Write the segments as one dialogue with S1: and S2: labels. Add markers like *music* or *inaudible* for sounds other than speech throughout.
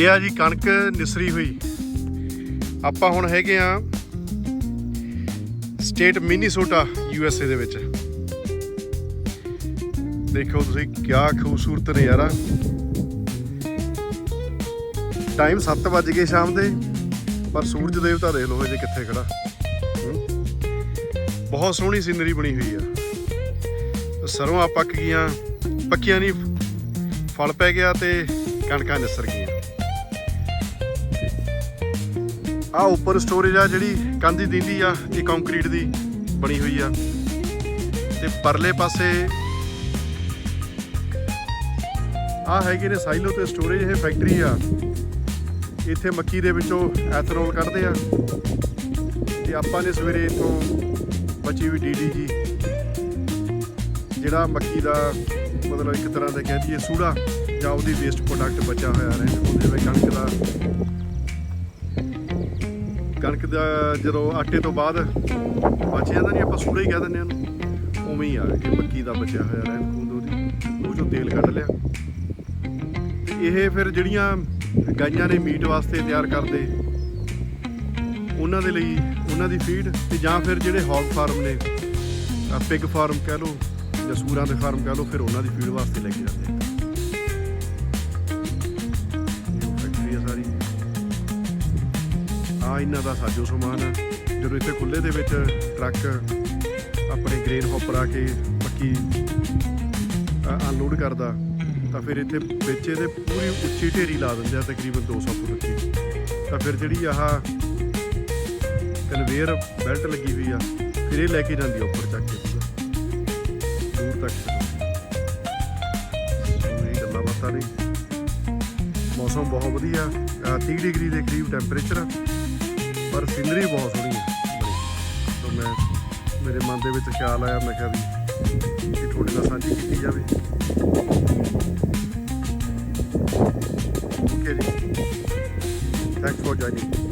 S1: ਇਹ ਆ ਜੀ ਕਣਕ ਨਿਸਰੀ ਹੋਈ। ਆਪਾਂ ਹੁਣ ਹੈਗੇ ਆ state Minnesota U S A ਦੇ ਵਿੱਚ। ਦੇਖੋ ਤੁਸੀਂ ਕਿਆ ਖੂਬਸੂਰਤ ਨਜ਼ਾਰਾ। ਟਾਈਮ 7 ਵਜ ਗਏ ਸ਼ਾਮ ਦੇ, ਪਰ ਸੂਰਜ ਦੇਵਤਾ ਦੇਖ ਲਓ ਜੇ ਕਿੱਥੇ ਖੜਾ। ਬਹੁਤ ਸੋਹਣੀ ਸੀਨਰੀ ਬਣੀ ਹੋਈ ਆ। ਸਰੋਂ ਪੱਕ ਗਈਆਂ, ਪੱਕੀਆਂ ਨਹੀਂ ਫਲ ਪੈ ਗਿਆ ਤੇ ਕਣਕਾਂ ਨਿਸਰ ਗਈਆਂ। ਆ ਉੱਪਰ ਸਟੋਰੇਜ ਆ ਜਿਹੜੀ ਕੰਧੀ ਦਿੰਦੀ ਆ, ਇਹ ਕੰਕਰੀਟ ਦੀ ਬਣੀ ਹੋਈ ਆ। ਤੇ ਪਰਲੇ ਪਾਸੇ ਆ ਹੈਗੇ ਨੇ ਸਾਈਲੋ ਤੇ ਸਟੋਰੇਜ ਇਹ ਫੈਕਟਰੀ ਆ। ਇੱਥੇ ਮੱਕੀ ਦੇ ਵਿੱਚੋਂ ਐਥਨੋਲ ਕੱਢਦੇ ਆ। ਤੇ ਆਪਾਂ ਨੇ ਸਵੇਰੇ ਇਥੋਂ ਬਚੀ ਵੀ ਡੀਡੀ ਜੀ, ਜਿਹੜਾ ਮੱਕੀ ਦਾ ਮਤਲਬ ਇੱਕ ਤਰ੍ਹਾਂ ਦਾ ਕਹਿ ਦਈਏ ਸੂੜਾ, ਜਾਂ ਉਹਦੀ ਵੇਸਟ ਪ੍ਰੋਡਕਟ ਬਚਿਆ ਹੋਇਆ ਰਹੇ ਉਹਦੇ ਵਿੱਚ ਕਣਕ ਦਾ ਕਣਕ ਦਾ ਜਦੋਂ ਆਟੇ ਤੋਂ ਬਾਅਦ ਬਚ ਜਾਂਦਾ ਨਹੀਂ, ਆਪਾਂ ਸੂੜਾ ਹੀ ਕਹਿ ਦਿੰਦੇ ਹਾਂ ਉਹਨੂੰ। ਉਵੇਂ ਹੀ ਆ ਇਹ ਮੱਕੀ ਦਾ ਬਚਿਆ ਹੋਇਆ ਰਹਿਣ ਖੂੰਦ ਉਹਦੀ। ਉਹ ਚੋਂ ਤੇਲ ਕੱਢ ਲਿਆ। ਤੇ ਇਹ ਫਿਰ ਜਿਹੜੀਆਂ ਗਾਈਆਂ ਨੇ ਮੀਟ ਵਾਸਤੇ ਤਿਆਰ ਕਰਦੇ, ਉਹਨਾਂ ਦੇ ਲਈ ਉਹਨਾਂ ਦੀ ਫੀਡ ਤੇ ਜਾਂ ਫਿਰ ਜਿਹੜੇ ਹੌਗ ਫਾਰਮ ਨੇ ਪਿਗ ਫਾਰਮ ਕਹਿ ਲਓ ਜਾਂ ਸੂਰਾਂ ਦੇ ਫਾਰਮ ਕਹਿ ਲਓ, ਫਿਰ ਉਹਨਾਂ ਦੀ ਫੀਡ ਵਾਸਤੇ ਲੈ ਕੇ ਜਾਂਦੇ ਆ। ਆ ਇਹਨਾਂ ਦਾ ਸਾਜੋ ਸਮਾਨ ਆ ਜਦੋਂ ਇੱਥੇ ਖੁੱਲੇ ਦੇ ਵਿੱਚ ਟਰੱਕ ਆਪਣੇ ਗ੍ਰੇਨ ਹੌਪਰ ਆ ਕੇ ਪੱਕੀ ਅਨਲੋਡ ਕਰਦਾ, ਤਾਂ ਫਿਰ ਇੱਥੇ ਵਿੱਚ ਇਹਦੇ ਪੂਰੀ ਉੱਚੀ ਢੇਰੀ ਲਾ ਦਿੰਦੇ ਆ, ਤਕਰੀਬਨ 200 ਫੁੱਟ ਉੱਚੀ। ਤਾਂ ਫਿਰ ਜਿਹੜੀ ਆਹ ਕਨਵੇਅਰ ਬੈਲਟ ਲੱਗੀ ਹੋਈ ਆ, ਫਿਰ ਇਹ ਲੈ ਕੇ ਜਾਂਦੀ ਆ ਉੱਪਰ ਚੱਕ ਕੇ। ਪੂਰਾ ਦੂਰ ਤੱਕ। ਸੋ ਇਹ ਗੱਲਾਂ ਬਾਤਾਂ ਨੇ। ਮੌਸਮ ਬਹੁਤ ਵਧੀਆ ਅਹ 30 ਡਿਗਰੀ ਦੇ ਕਰੀਬ ਟੈਂਪਰੇਚਰ ਆ। ਪਰ ਸੀਨਰੀ ਬਹੁਤ ਸੋਹਣੀ ਹੈ। ਤਾਂ ਮੈਂ ਮੇਰੇ ਮਨ ਦੇ ਵਿੱਚ ਖਿਆਲ ਆਇਆ, ਮੈਂ ਕਿਹਾ ਵੀ ਇਹ ਤੁਹਾਡੇ ਨਾਲ ਸਾਂਝੀ ਕੀਤੀ ਜਾਵੇ। ਓਕੇ ਜੀ। ਥੈਂਕਸ ਫॉर ਜੁਆਇਨਿੰਗ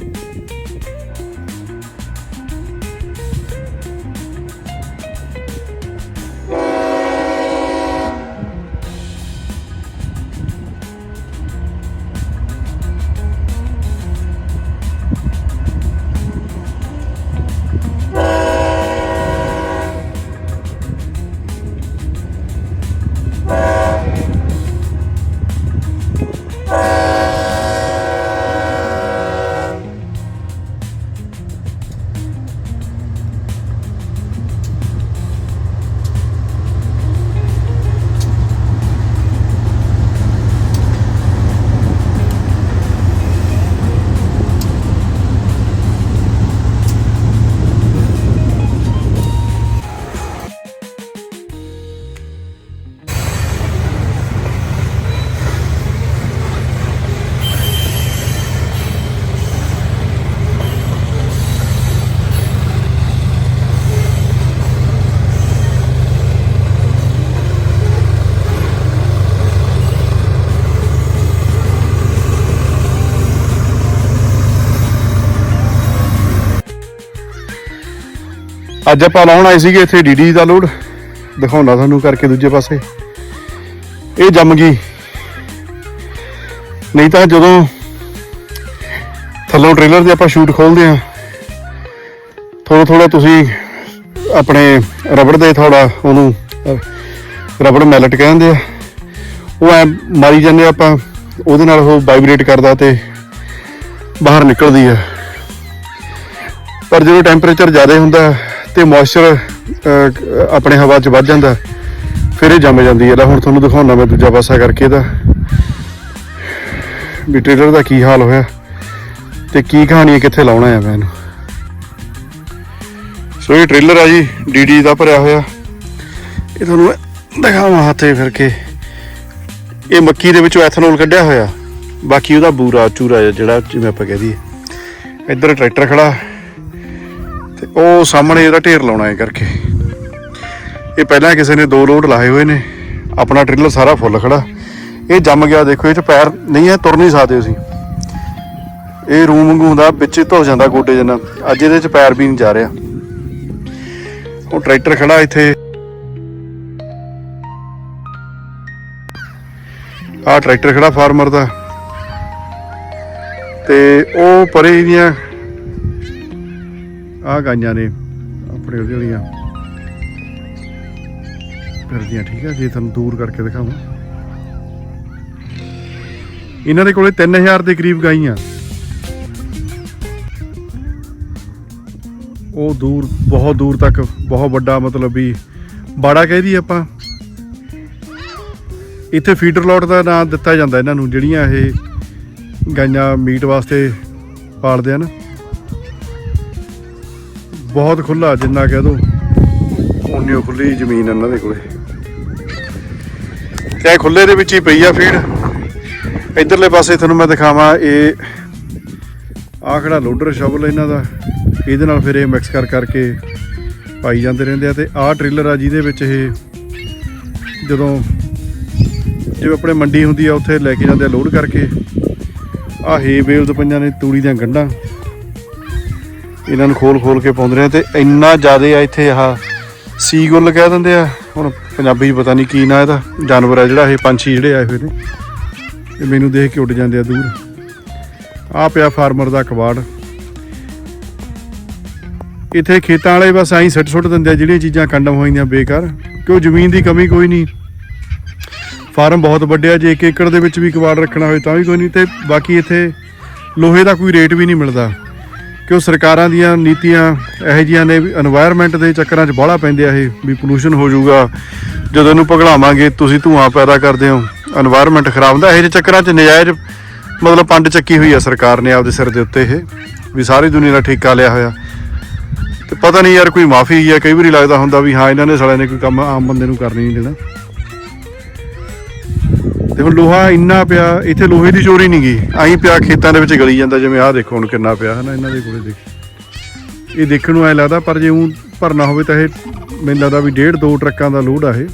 S1: ਅੱਜ ਆਪਾਂ ਲਾਉਣ ਆਏ ਸੀਗੇ ਇੱਥੇ ਡੀਡੀ ਦਾ ਲੋਡ। ਦਿਖਾਉਂਦਾ ਤੁਹਾਨੂੰ ਕਰਕੇ ਦੂਜੇ ਪਾਸੇ। ਇਹ ਜੰਮ ਗਈ। ਨਹੀਂ ਤਾਂ ਜਦੋਂ ਥੱਲੋਂ ਟ੍ਰੇਲਰ ਦੇ ਆਪਾਂ ਸ਼ੂਟ ਖੋਲਦੇ ਆ ਥੋੜਾ ਥੋੜਾ ਤੁਸੀਂ ਆਪਣੇ ਰਬੜ ਦੇ ਥੋੜਾ ਉਹਨੂੰ ਰਬੜ ਮੈਲਟ ਕਹਿੰਦੇ ਆ। ਉਹ ਐ ਮਾਰੀ ਜਾਂਦੇ ਆਪਾਂ, ਉਹਦੇ ਨਾਲ ਉਹ ਵਾਈਬ੍ਰੇਟ ਕਰਦਾ ਤੇ ਬਾਹਰ ਨਿਕਲਦੀ ਆ। ਪਰ ਜਦੋਂ ਟੈਂਪਰੇਚਰ ਜ਼ਿਆਦਾ ਹੁੰਦਾ ਤੇ ਮੋਇਸਚਰ ਆਪਣੇ ਹਵਾ 'ਚ ਵੱਧ ਜਾਂਦਾ, ਫਿਰ ਇਹ ਜੰਮ ਜਾਂਦੀ ਹੈ। ਲੈ ਹੁਣ ਤੁਹਾਨੂੰ ਦਿਖਾਉਣਾ ਮੈਂ ਦੂਜਾ ਪਾਸਾ ਕਰਕੇ ਇਹਦਾ। ਵੀ ਟ੍ਰੇਲਰ ਦਾ ਕੀ ਹਾਲ ਹੋਇਆ ਤੇ ਕੀ ਕਹਾਣੀ ਹੈ, ਕਿੱਥੇ ਲਾਉਣਾ ਹੈ ਮੈਂ ਇਹਨੂੰ। ਸੋ ਇਹ ਟ੍ਰੇਲਰ ਆ ਜੀ ਡੀਡੀ ਦਾ ਭਰਿਆ ਹੋਇਆ। ਇਹ ਤੁਹਾਨੂੰ ਦਿਖਾਵਾਂ ਹੱਥੇ ਫਿਰ ਕੇ। ਇਹ ਮੱਕੀ ਦੇ ਵਿੱਚੋਂ ਐਥਨੋਲ ਕੱਢਿਆ ਹੋਇਆ। ਬਾਕੀ ਉਹਦਾ ਬੂਰਾ, ਚੂਰਾ ਜਿਹਾ ਜਿਹੜਾ ਜਿਵੇਂ ਆਪਾਂ ਕਹਿ ਦਈਏ। ਇੱਧਰ ਟਰੈਕਟਰ ਖੜਾ। ਤੇ ਉਹ ਸਾਹਮਣੇ ਇਹਦਾ ਢੇਰ ਲਾਉਣਾ ਹੈ ਕਰਕੇ। ਇਹ ਪਹਿਲਾਂ ਕਿਸੇ ਨੇ ਦੋ ਲੋਡ ਲਾਏ ਹੋਏ ਨੇ। ਆਪਣਾ ਟ੍ਰੇਲਰ ਸਾਰਾ ਫੁੱਲ ਖੜਾ। ਇਹ ਜੰਮ ਗਿਆ, ਦੇਖੋ, ਇਹ ਚ ਪੈਰ ਨਹੀਂ ਹੈ, ਤੁਰ ਨਹੀਂ ਸਕਦੇ ਅਸੀਂ ਇਹ ਰੂਮ ਵਾਂਗੂ ਹੁੰਦਾ ਵਿੱਚ ਧੋ ਜਾਂਦਾ ਗੋਡੇ ਜਿੰਨਾ। ਅੱਜ ਇਹਦੇ ਚ ਪੈਰ ਵੀ ਨਹੀਂ ਜਾ ਰਿਹਾ। ਉਹ ਟਰੈਕਟਰ ਖੜਾ ਇੱਥੇ। ਆਹ ਟਰੈਕਟਰ ਖੜਾ ਫਾਰਮਰ ਦਾ। ਤੇ ਉਹ ਪਰੇ ਦੀਆਂ ਆ ਗਾਈਆਂ ਨੇ, ਆਪਣੇ ਉਹਦੇ ਵਾਲੀਆਂ। ਫਿਰਦੀਆਂ, ਠੀਕ ਆ, ਜੇ ਤੁਹਾਨੂੰ ਦੂਰ ਕਰਕੇ ਦਿਖਾਵਾਂ। ਇਹਨਾਂ ਦੇ ਕੋਲੇ 3000 ਦੇ ਕਰੀਬ ਗਾਈਆਂ। ਉਹ ਦੂਰ, ਬਹੁਤ ਦੂਰ ਤੱਕ, ਬਹੁਤ ਵੱਡਾ ਮਤਲਬ ਵੀ ਬਾੜਾ ਕਹਿ ਦੀ ਆਪਾਂ। ਇੱਥੇ ਫੀਡਰ ਲੋਟ ਦਾ ਨਾਮ ਦਿੱਤਾ ਜਾਂਦਾ ਇਹਨਾਂ ਨੂੰ, ਜਿਹੜੀਆਂ ਇਹ ਗਾਈਆਂ ਮੀਟ ਵਾਸਤੇ ਪਾਲਦੇ ਹਨ। ਬਹੁਤ ਖੁੱਲਾ ਜਿੰਨਾ ਕਹਿ ਦੋ। ਉਨੀ ਓ ਖੁੱਲੀ ਜ਼ਮੀਨ ਇਹਨਾਂ ਦੇ ਕੋਲੇ। ਤੇ ਇਹ ਖੁੱਲੇ ਦੇ ਵਿੱਚ ਹੀ ਪਈ ਆ ਫੀਡ। ਇਧਰਲੇ ਪਾਸੇ ਤੁਹਾਨੂੰ ਮੈਂ ਦਿਖਾਵਾਂ, ਇਹ ਆਹ ਖੜਾ ਲੋਡਰ ਸ਼ਵਲ ਇਹਨਾਂ ਦਾ। ਇਹਦੇ ਨਾਲ ਫਿਰ ਇਹ ਮਿਕਸ ਕਰ ਕਰਕੇ ਪਾਈ ਜਾਂਦੇ ਰਹਿੰਦੇ ਆ ਤੇ ਆਹ ਟ੍ਰੇਲਰ ਆ ਜਿਹਦੇ ਵਿੱਚ ਇਹ ਜਦੋਂ ਜਿਵੇਂ ਆਪਣੇ ਮੰਡੀ ਹੁੰਦੀ ਆ, ਉੱਥੇ ਲੈ ਕੇ ਜਾਂਦੇ ਆ ਲੋਡ ਕਰਕੇ। ਆਹ ਹੇ ਬੇਲਦ ਪੰਜਾਂ ਨੇ ਤੂੜੀ ਦੀਆਂ ਗੰਢਾਂ। ਇਹਨਾਂ ਨੂੰ ਖੋਲ ਖੋਲ ਕੇ ਪਾਉਂਦੇ ਨੇ ਤੇ ਇੰਨਾ ਜ਼ਿਆਦਾ ਆ ਇੱਥੇ ਆਹ ਸੀਗੁੱਲ ਕਹਿ ਦਿੰਦੇ ਆ। ਹੁਣ ਪੰਜਾਬੀ ਪਤਾ ਨਹੀਂ ਕੀ ਨਾਂ ਇਹਦਾ। ਜਾਨਵਰ ਆ ਜਿਹੜਾ, ਇਹ ਪੰਛੀ ਜਿਹੜੇ ਆਏ ਹੋਏ ਨੇ। ਇਹ ਮੈਨੂੰ ਦੇਖ ਕੇ ਉੱਡ ਜਾਂਦੇ ਆ ਦੂਰ। ਆ ਪਿਆ ਫਾਰਮਰ ਦਾ ਕਬਾੜ। ਇੱਥੇ ਖੇਤਾਂ ਵਾਲੇ ਬਸ ਐਂ ਸਿੱਟ ਸੁੱਟ ਦਿੰਦੇ ਆ, ਜਿਹੜੀਆਂ ਚੀਜ਼ਾਂ ਕੰਡਮ ਹੋਈਆਂ ਬੇਕਾਰ ਕਿਉਂ ਜ਼ਮੀਨ ਦੀ ਕਮੀ ਕੋਈ ਨਹੀਂ ਫਾਰਮ ਬਹੁਤ ਵੱਡੇ ਆ ਜੇ 1 ਏਕੜ ਦੇ ਵਿੱਚ ਵੀ ਕਬਾੜ ਰੱਖਣਾ ਹੋਵੇ ਤਾਂ ਵੀ ਕੋਈ ਨਹੀਂ ਤੇ ਬਾਕੀ ਇੱਥੇ ਲੋਹੇ ਦਾ ਕੋਈ ਰੇਟ ਵੀ ਨਹੀਂ ਮਿਲਦਾ। ਕਿ ਉਹ ਸਰਕਾਰਾਂ ਦੀਆਂ ਨੀਤੀਆਂ ਇਹੋ ਜੀਆਂ ਨੇ ਵੀ এনवायरमेंट ਦੇ ਚੱਕਰਾਂ 'ਚ ਬਾਹਲਾ ਪੈਂਦੇ ਆ ਇਹ, ਵੀ ਪੋਲੂਸ਼ਨ ਹੋ ਜਾਊਗਾ। ਜਦੋਂ ਇਹਨੂੰ ਪਗਲਾਵਾਂਗੇ ਤੁਸੀਂ ਧੂਆਂ ਪੈਦਾ ਕਰਦੇ ਹੋ। এনवायरमेंट ਖਰਾਬ ਹੁੰਦਾ, ਇਹੋ ਜਿਹੇ ਚੱਕਰਾਂ 'ਚ ਨਜਾਇਜ਼ ਮਤਲਬ ਪੰਡ ਚੱਕੀ ਹੋਈ ਆ ਸਰਕਾਰ ਨੇ ਆਪਦੇ ਸਿਰ ਦੇ ਉੱਤੇ ਇਹ, ਵੀ ਸਾਰੀ ਦੁਨੀਆ ਦਾ ਠੇਕਾ ਲਿਆ ਹੋਇਆ। ਤੇ ਪਤਾ ਨਹੀਂ ਯਾਰ ਕੋਈ ਮਾਫੀ ਹੈ ਕਈ ਵਾਰੀ ਲੱਗਦਾ ਹੁੰਦਾ ਵੀ ਹਾਂ, ਇਹਨਾਂ ਨੇ ਸਾਲਿਆਂ ਨੇ ਕੋਈ ਕੰਮ ਆਮ ਬੰਦੇ ਨੂੰ ਕਰਨੀ ਨਹੀਂ ਦੇਣਾ। ਤੇ ਹੁਣ ਲੋਹਾ ਇੰਨਾ ਪਿਆ, ਇੱਥੇ ਲੋਹੇ ਦੀ ਚੋਰੀ ਨਹੀਂ ਗਈ ਆਈ ਪਿਆ ਖੇਤਾਂ ਦੇ ਵਿੱਚ ਗਲੀ ਜਾਂਦਾ, ਜਿਵੇਂ ਆਹ ਦੇਖੋ ਹੁਣ ਕਿੰਨਾ ਪਿਆ ਹੈ ਨਾ ਇਹਨਾਂ ਦੇ ਕੋਲੇ ਦੇਖ। ਇਹ ਦੇਖਣ ਨੂੰ ਐ ਲੱਗਦਾ, ਪਰ ਜੇ ਉਹ ਭਰਨਾ ਹੋਵੇ ਤਾਂ ਇਹ ਮੈਨੂੰ ਲੱਗਦਾ ਵੀ ਡੇਢ ਦੋ ਟਰੱਕਾਂ ਦਾ ਲੋਡ ਆ ਇਹ।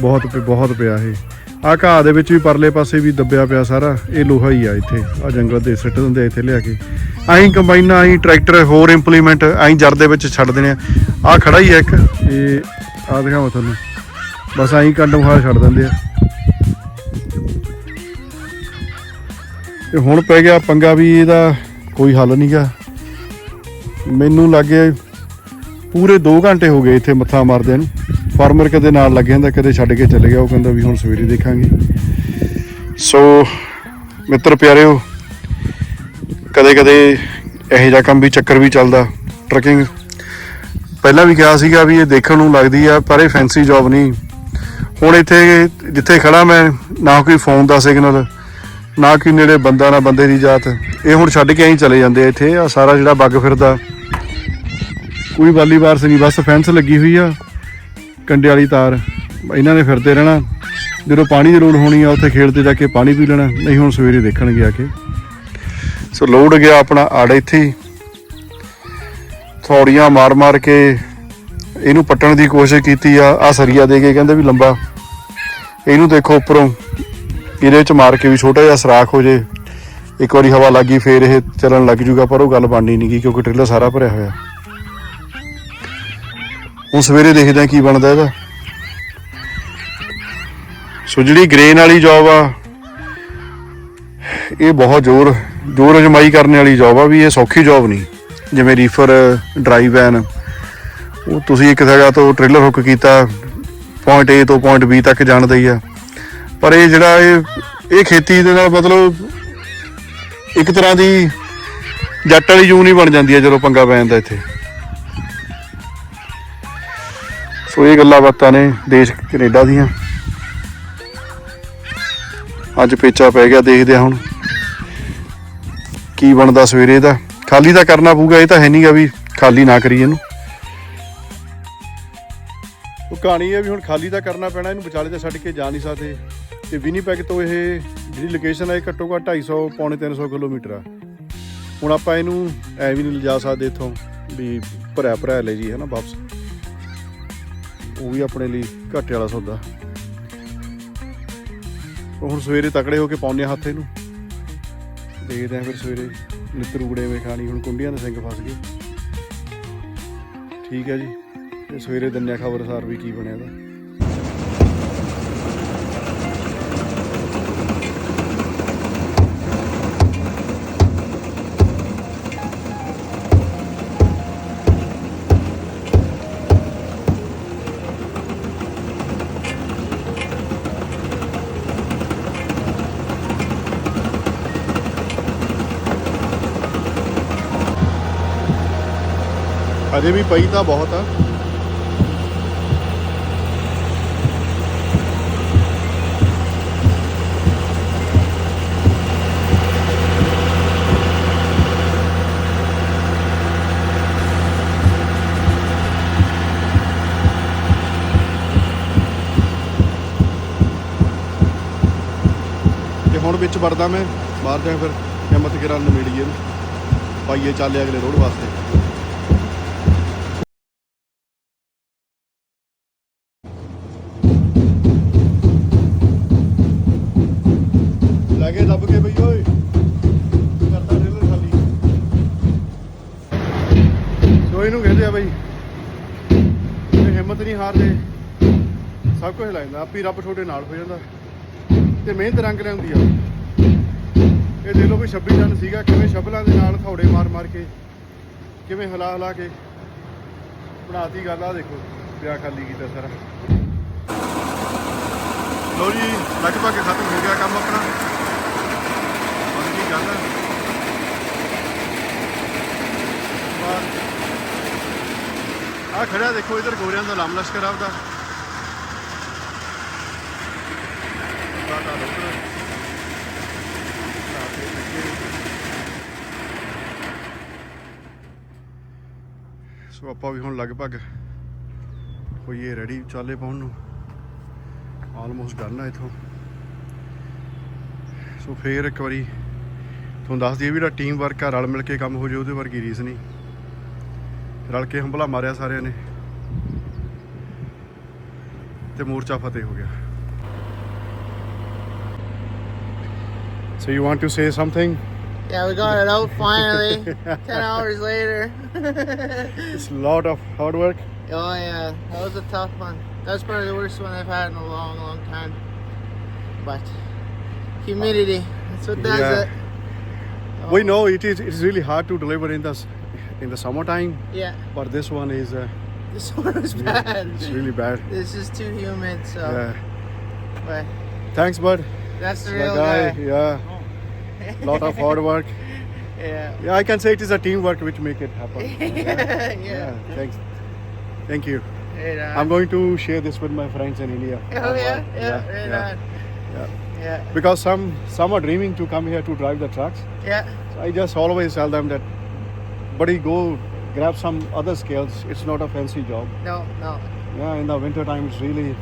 S1: ਬਹੁਤ ਪਿ- ਬਹੁਤ ਪਿਆ ਇਹ। ਆਹ ਘਾਹ ਦੇ ਵਿੱਚ ਵੀ ਪਰਲੇ ਪਾਸੇ ਵੀ ਦੱਬਿਆ ਪਿਆ ਸਾਰਾ, ਇਹ ਲੋਹਾ ਹੀ ਆ ਇੱਥੇ। ਆ ਜੰਗਲ ਦੇ ਸਿੱਟ ਦਿੰਦੇ ਆ ਇੱਥੇ ਲਿਆ ਕੇ। ਆਹੀਂ ਕੰਬਾਈਨਾਂ, ਆਹੀਂ ਟਰੈਕਟਰ, ਹੋਰ ਇੰਪਲੀਮੈਂਟ ਆਹੀਂ ਜੜ ਦੇ ਵਿੱਚ ਛੱਡ ਦੇਣੇ ਆ। ਆਹ ਖੜਾ ਹੀ ਆ ਇੱਕ, ਇਹ ਆ ਦਿਖਾਵਾਂ ਤੁਹਾਨੂੰ। ਬਸ ਆਹੀਂ ਕੰਡਮ ਖਾ ਛੱਡ ਦਿੰਦੇ ਆ। ਤੇ ਹੁਣ ਪੈ ਗਿਆ ਪੰਗਾ ਵੀ ਇਹਦਾ ਕੋਈ ਹੱਲ ਨਹੀਂਗਾ ਮੈਨੂੰ ਲੱਗੇ ਪੂਰੇ 2 ਘੰਟੇ ਹੋ ਗਏ ਇੱਥੇ ਮੱਥਾ ਮਾਰਦੇ ਨੂੰ। ਫਾਰਮਰ ਕਦੇ ਨਾਲ ਲੱਗ ਜਾਂਦਾ, ਕਦੇ ਛੱਡ ਕੇ ਚਲੇ ਗਿਆ। ਉਹ ਕਹਿੰਦਾ ਵੀ ਹੁਣ ਸਵੇਰੇ ਦੇਖਾਂਗੇ। ਸੋ ਮਿੱਤਰ ਪਿਆਰਿਓ ਕਦੇ ਕਦੇ ਇਹੋ ਜਿਹਾ ਕੰਮ ਵੀ ਚੱਕਰ ਵੀ ਚੱਲਦਾ ਟਰਕਿੰਗ ਪਹਿਲਾਂ ਵੀ ਕਿਹਾ ਸੀਗਾ ਵੀ ਇਹ ਦੇਖਣ ਨੂੰ ਲੱਗਦੀ ਆ, ਪਰ ਇਹ ਫੈਂਸੀ ਜੌਬ ਨਹੀਂ। ਹੁਣ ਇੱਥੇ ਜਿੱਥੇ ਖੜਾ ਮੈਂ, ਨਾ ਕੋਈ ਫੋਨ ਦਾ ਸਿਗਨਲ ਨਾ ਕਿ ਨੇੜੇ ਬੰਦਾ ਨਾ ਬੰਦੇ ਦੀ ਜਾਤ। ਇਹ ਹੁਣ ਛੱਡ ਕੇ ਐਂ ਚਲੇ ਜਾਂਦੇ ਆ ਇੱਥੇ, ਆ ਸਾਰਾ ਜਿਹੜਾ ਬੱਗ ਫਿਰਦਾ। ਕੋਈ ਵਾਲੀ ਵਾਰਸ ਨਹੀਂ ਬਸ ਫੈਂਸ ਲੱਗੀ ਹੋਈ ਆ, ਕੰਡੇ ਵਾਲੀ ਤਾਰ। ਇਹਨਾਂ ਨੇ ਫਿਰਦੇ ਰਹਿਣਾ। ਜਦੋਂ ਪਾਣੀ ਦੀ ਲੋੜ ਹੋਣੀ ਆ, ਉੱਥੇ ਖੇਤ ਤੇ ਜਾ ਕੇ ਪਾਣੀ ਪੀ ਲੈਣਾ, ਨਹੀਂ ਹੁਣ ਸਵੇਰੇ ਦੇਖਣਗੇ ਆ ਕੇ। ਸੋ ਲੋਡ ਗਿਆ ਆਪਣਾ ਆੜ ਇੱਥੇ ਥੋੜੀਆਂ ਮਾਰ ਮਾਰ ਕੇ ਇਹਨੂੰ ਪੱਟਣ ਦੀ ਕੋਸ਼ਿਸ਼ ਕੀਤੀ ਆ ਆ ਸਰੀਆ ਦੇ ਕੇ ਕਹਿੰਦੇ ਵੀ ਲੰਬਾ। ਇਹਨੂੰ ਦੇਖੋ ਉੱਪਰੋਂ। ਇਹਦੇ ਵਿੱਚ ਮਾਰ ਕੇ ਵੀ ਛੋਟਾ ਜਿਹਾ ਸਰਾਖ ਹੋ ਜੇ। ਇੱਕ ਵਾਰੀ ਹਵਾ ਲੱਗੀ ਫੇਰ ਇਹ ਚੱਲਣ ਲੱਗ ਜੂਗਾ, ਪਰ ਉਹ ਗੱਲ ਬਣਨੀ ਨਹੀਂ ਗਈ ਕਿਉਂਕਿ ਟ੍ਰੇਲਰ ਸਾਰਾ ਭਰਿਆ ਹੋਇਆ। ਹੁਣ ਸਵੇਰੇ ਦੇਖਦੇ ਆ ਕੀ ਬਣਦਾ ਇਹਦਾ। ਸੋ ਜਿਹੜੀ ਗ੍ਰੇਨ ਵਾਲੀ ਜੌਬ ਆ, ਇਹ ਬਹੁਤ ਜ਼ੋਰ ਜ਼ੋਰ ਅਜਮਾਈ ਕਰਨ ਵਾਲੀ ਜੌਬ ਆ ਵੀ ਇਹ ਸੌਖੀ ਜੌਬ ਨਹੀਂ। ਜਿਵੇਂ ਰੀਫਰ ਡਰਾਈ ਵੈਨ ਉਹ ਤੁਸੀਂ ਇੱਕ ਜਗ੍ਹਾ ਤੋਂ ਟ੍ਰੇਲਰ ਹੁੱਕ ਕੀਤਾ ਪੁਆਇੰਟ A ਤੋਂ ਪੁਆਇੰਟ B ਤੱਕ ਜਾਣ ਹੀ ਆ। ਪਰ ਇਹ ਜਿਹੜਾ ਇਹ ਇਹ ਖੇਤੀ ਦੇ ਨਾਲ ਮਤਲਬ ਇੱਕ ਤਰ੍ਹਾਂ ਦੀ ਜੱਟ ਵਾਲੀ ਜੂਨ ਹੀ ਬਣ ਜਾਂਦੀ ਹੈ ਜਦੋਂ ਪੰਗਾ ਪੈ ਜਾਂਦਾ ਇੱਥੇ। ਸੋ ਇਹ ਗੱਲਾਂ ਬਾਤਾਂ ਨੇ ਦੇਸ਼ ਕੈਨੇਡਾ ਦੀਆਂ। ਅੱਜ ਪੇਚਾ ਪੈ ਗਿਆ ਦੇਖਦੇ ਆ ਹੁਣ ਕੀ ਬਣਦਾ ਸਵੇਰੇ ਦਾ ਖਾਲੀ ਤਾਂ ਕਰਨਾ ਪਊਗਾ, ਇਹ ਤਾਂ ਹੈ ਨਹੀਂਗਾ ਵੀ ਖਾਲੀ ਨਾ ਕਰੀਏ ਇਹਨੂੰ। ਉਹ ਕਹਾਣੀ ਹੈ ਵੀ ਹੁਣ ਖਾਲੀ ਤਾਂ ਕਰਨਾ ਪੈਣਾ, ਇਹਨੂੰ ਵਿਚਾਲੇ ਤੇ ਛੱਡ ਕੇ ਜਾ ਨਹੀਂ ਸਕਦੇ। ਤੇ ਵਿਨੀਪੈਗ ਤੋਂ ਇਹ ਜਿਹੜੀ ਲੋਕੇਸ਼ਨ ਹੈ ਘੱਟੋ ਘੱਟ 250 ਪੌਣੇ 300 ਕਿਲੋਮੀਟਰ ਆ। ਹੁਣ ਆਪਾਂ ਇਹਨੂੰ ਐ ਵੀ ਨਹੀਂ ਲਿਜਾ ਸਕਦੇ ਇੱਥੋਂ ਵੀ ਭਰਿਆ ਭਰਿਆ ਲੈ ਜੀ ਹੈ ਨਾ ਵਾਪਸ। ਉਹ ਵੀ ਆਪਣੇ ਲਈ ਘਾਟੇ ਵਾਲਾ ਸੌਦਾ। ਉਹ ਹੁਣ ਸਵੇਰੇ ਤਕੜੇ ਹੋ ਕੇ ਪਾਉਂਦੇ ਆ ਹੱਥ ਇਹਨੂੰ। ਦੇਖਦੇ ਆ ਫਿਰ ਸਵੇਰੇ ਨਿੱਤਰ ਉਗੜੇ ਵੇਂ ਖਾਣੀ, ਹੁਣ ਕੁੰਡੀਆਂ ਦੇ ਸਿੰਘ ਫਸ ਗਏ। ਠੀਕ ਹੈ ਜੀ। ਤੇ ਸਵੇਰੇ ਦਿੰਨੇ ਖਬਰਸਾਰ ਵੀ ਕੀ ਬਣਿਆ ਦਾ ਅਜੇ ਵੀ ਪਈ ਤਾਂ ਬਹੁਤ ਆ। ਤੇ ਹੁਣ ਵਿੱਚ ਵੜਦਾ ਮੈਂ, ਬਾਹਰ ਜਾ ਫਿਰ ਹਿੰਮਤ ਕਿਰਾਂ ਨੂੰ ਮਿਲੀਏ ਪਾਈਏ ਚੱਲੇ ਅਗਲੇ ਰੋਡ ਵਾਸਤੇ। ਲੱਗੇ ਦੱਬ ਕੇ ਬਈ ਓਏ। ਕਰਦਾ ਰੇਲਰ ਖਾਲੀ। ਸੋ ਇਹਨੂੰ ਕਹਿੰਦੇ ਆ ਬਈ, ਇਹ ਹਿੰਮਤ ਨਹੀਂ ਹਾਰਦੇ। ਸਭ ਕੁਝ ਲੈਂਦਾ ਆਪੀ ਰੱਬ ਤੁਹਾਡੇ ਨਾਲ ਹੋ ਜਾਂਦਾ। ਤੇ ਮਿਹਨਤ ਰੰਗ ਲੈਂਦੀ ਆ। ਇਹ ਦੇ ਲੋ ਵੀ 26 ਰਨ ਸੀਗਾ, ਕਿਵੇਂ ਸ਼ਬਲਾਂ ਦੇ ਨਾਲ ਥੌੜੇ ਮਾਰ ਮਾਰ ਕੇ, ਕਿਵੇਂ ਹਿਲਾ ਹਿਲਾ ਕੇ। ਬਣਾਤੀ ਗੱਲ ਆ ਦੇਖੋ ਪਿਆ ਖਾਲੀ ਕੀਤਾ ਸਾਰਾ। ਲੋ ਜੀ ਲਗਭਗ ਖਤਮ ਹੋ ਗਿਆ ਕੰਮ ਆਪਣਾ। ਹੁਣ ਕੀ ਆ ਖੜਾ ਦੇਖੋ ਇਧਰ ਗੋਰਿਆਂ ਦਾ ਲਾਮ ਲਸ਼ਕਰ ਆਪਦਾ। ਸੋ ਆਪਾਂ ਵੀ ਹੁਣ ਲਗਭਗ ਹੋਈਏ ਰੈਡੀ ਚਾਲੇ ਪਾਉਣ ਨੂੰ। ਆਲਮੋਸਟ ਡਨ ਆ ਇਥੋਂ। ਸੋ ਫੇਰ ਇੱਕ ਵਾਰੀ ਤੁਹਾਨੂੰ ਦੱਸ ਦਈਏ ਵੀ ਜਿਹੜਾ ਟੀਮ ਵਰਕ ਆ ਰਲ ਮਿਲ ਕੇ ਕੰਮ ਹੋ ਜੇ ਉਹਦੇ ਵਰਗੀ ਰੀਸ ਨਹੀਂ ਰਲ ਕੇ ਹੰਬਲਾ ਮਾਰਿਆ ਸਾਰਿਆਂ ਨੇ ਤੇ ਮੋਰਚਾ ਫਤਿਹ ਹੋ ਗਿਆ So you want to say something?
S2: Yeah, we got it out finally. Ten hours later.
S1: It's a lot of hard work.
S2: oh yeah, that was a tough one. That's probably the worst one I've had in a long, long time. But humidity, that's what does
S1: Yeah.
S2: it.
S1: We know it is it is really hard to deliver in the in the summertime,
S2: Yeah,
S1: but this one is uh,
S2: this *laughs* one was bad.
S1: it's really bad.
S2: This is too humid, so.
S1: Yeah.
S2: But
S1: Thanks, bud.
S2: that's the real
S1: guy.
S2: guy.
S1: Yeah. Lot of hard work. *laughs*
S2: Yeah.
S1: Yeah, I can say it is a teamwork which make it happen. *laughs*
S2: yeah. yeah.
S1: Thanks. Thank you.
S2: Right.
S1: I'm going to share this with my friends in India.
S2: oh yeah, yeah,
S1: yeah,
S2: right
S1: yeah.
S2: On.
S1: Yeah.
S2: Yeah,
S1: Because some some are dreaming to come here to drive the trucks.
S2: yeah.
S1: So I just always tell them that, buddy, go grab some other skills. It's not a fancy job.
S2: No, no.
S1: Yeah, in the winter time, it's really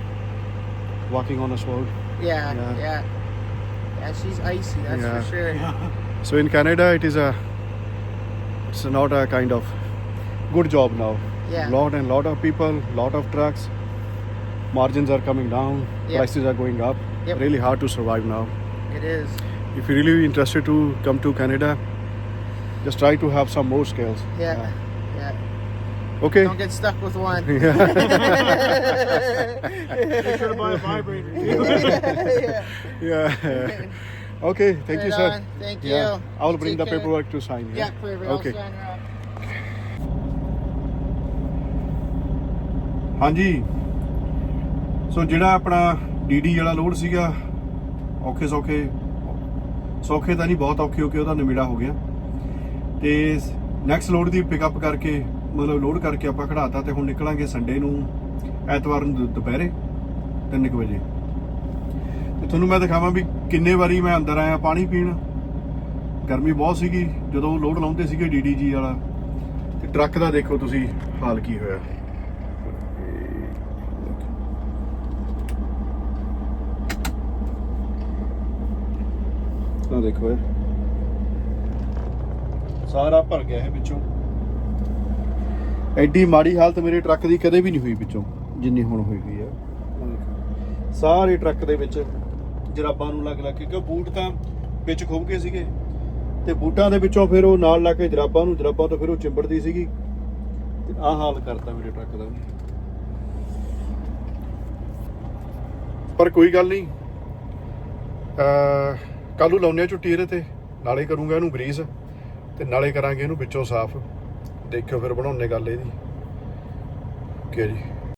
S1: walking on a sword.
S2: Yeah,
S1: Yeah.
S2: yeah. Yeah, she's icy, that's
S1: Yeah.
S2: for sure. *laughs*
S1: So in Canada, it is a, it's not a kind of good job now.
S2: Yeah.
S1: Lot and lot of people, lot of trucks. Margins are coming down.
S2: Yeah.
S1: Prices are going up
S2: Yep.
S1: Really hard to survive now.
S2: It is.
S1: If you're really interested to come to Canada, just try to have some more skills.
S2: Yeah. Yeah.
S1: Okay.
S2: Don't get stuck with one.
S1: Make *laughs*
S3: sure to buy a vibrator. *laughs*
S2: yeah. *laughs*
S1: yeah. okay. Thank you,
S2: Right
S1: sir.
S2: on. Thank
S1: Yeah.
S2: you.
S1: I will bring
S2: Take
S1: the
S2: care.
S1: paperwork to sign.
S2: Yeah, perfect. I'll
S1: Okay.
S2: sign her up.
S1: ਹਾਂਜੀ ਸੋ ਜਿਹੜਾ ਆਪਣਾ DD ਵਾਲਾ load ਸੀਗਾ। ਔਖੇ ਸੌਖੇ। ਸੌਖੇ ਤਾਂ ਨਹੀਂ, ਬਹੁਤ ਔਖੇ ਹੋ ਕੇ ਉਹਦਾ ਨਿਮੇੜਾ ਹੋ ਗਿਆ। ਤੇ ਨੈਕਸਟ ਲੋਡ ਦੀ ਪਿਕਅਪ ਕਰਕੇ, ਮਤਲਬ ਲੋਡ ਕਰਕੇ ਆਪਾਂ ਖੜਾਤਾ ਤੇ ਹੁਣ ਨਿਕਲਾਂਗੇ ਸੰਡੇ ਨੂੰ, ਐਤਵਾਰ ਨੂੰ ਦੁ- ਦੁਪਹਿਰੇ 3 ਵਜੇ। ਤੇ ਤੁਹਾਨੂੰ ਮੈਂ ਦਿਖਾਵਾਂ ਵੀ ਕਿੰਨੇ ਵਾਰੀ ਮੈਂ ਅੰਦਰ ਆਇਆ ਪਾਣੀ ਪੀਣ। ਗਰਮੀ ਬਹੁਤ ਸੀਗੀ, ਜਦੋਂ ਲੋਡ ਲਾਉਂਦੇ ਸੀਗੇ ਡੀਡੀਜੀ ਵਾਲਾ। ਤੇ ਟਰੱਕ ਦਾ ਦੇਖੋ ਤੁਸੀਂ ਹਾਲ ਕੀ ਹੋਇਆ। ਆ ਦੇਖੋ ਇਹ। ਸਾਰਾ ਭਰ ਗਿਆ ਹੈ ਵਿੱਚੋਂ। ਐਡੀ ਮਾੜੀ ਹਾਲਤ ਮੇਰੇ ਟਰੱਕ ਦੀ ਕਦੇ ਵੀ ਨਹੀਂ ਹੋਈ ਵਿੱਚੋਂ, ਜਿੰਨੀ ਹੁਣ ਹੋਈ ਹੋਈ ਆ। ਸਾਰੇ ਟਰੱਕ ਦੇ ਵਿੱਚ ਜਰਾਬਾਂ ਨੂੰ ਲੱਗ ਲੱਗ ਕੇ ਬੂਟ ਤਾਂ ਵਿੱਚ ਖੁੱਭ ਗਏ ਸੀਗੇ। ਤੇ ਬੂਟਾਂ ਦੇ ਵਿੱਚੋਂ ਫਿਰ ਉਹ ਨਾਲ ਲਾ ਕੇ ਜਰਾਬਾਂ ਨੂੰ, ਜਰਾਬਾਂ ਤੋਂ ਫਿਰ ਉਹ ਚਿੰਬੜਦੀ ਸੀਗੀ। ਤੇ ਆਹ ਹਾਲ ਕਰਤਾ ਮੇਰੇ ਟਰੱਕ ਦਾ ਪਰ ਕੋਈ ਗੱਲ ਨਹੀਂ। ਅ ਕੱਲ ਨੂੰ ਲਾਉਨੇ ਆ ਝੁੱਟੀ ਇਹਦੇ ਤੇ। ਨਾਲੇ ਕਰੂੰਗਾ ਇਹਨੂੰ ਗਰੀਸ ਤੇ ਨਾਲੇ ਕਰਾਂਗੇ ਇਹਨੂੰ ਵਿੱਚੋਂ ਸਾਫ਼। ਦੇਖਿਓ ਫਿਰ ਬਣਾਉਣੇ ਗੱਲ ਇਹਦੀ। ਓਕੇ ਜੀ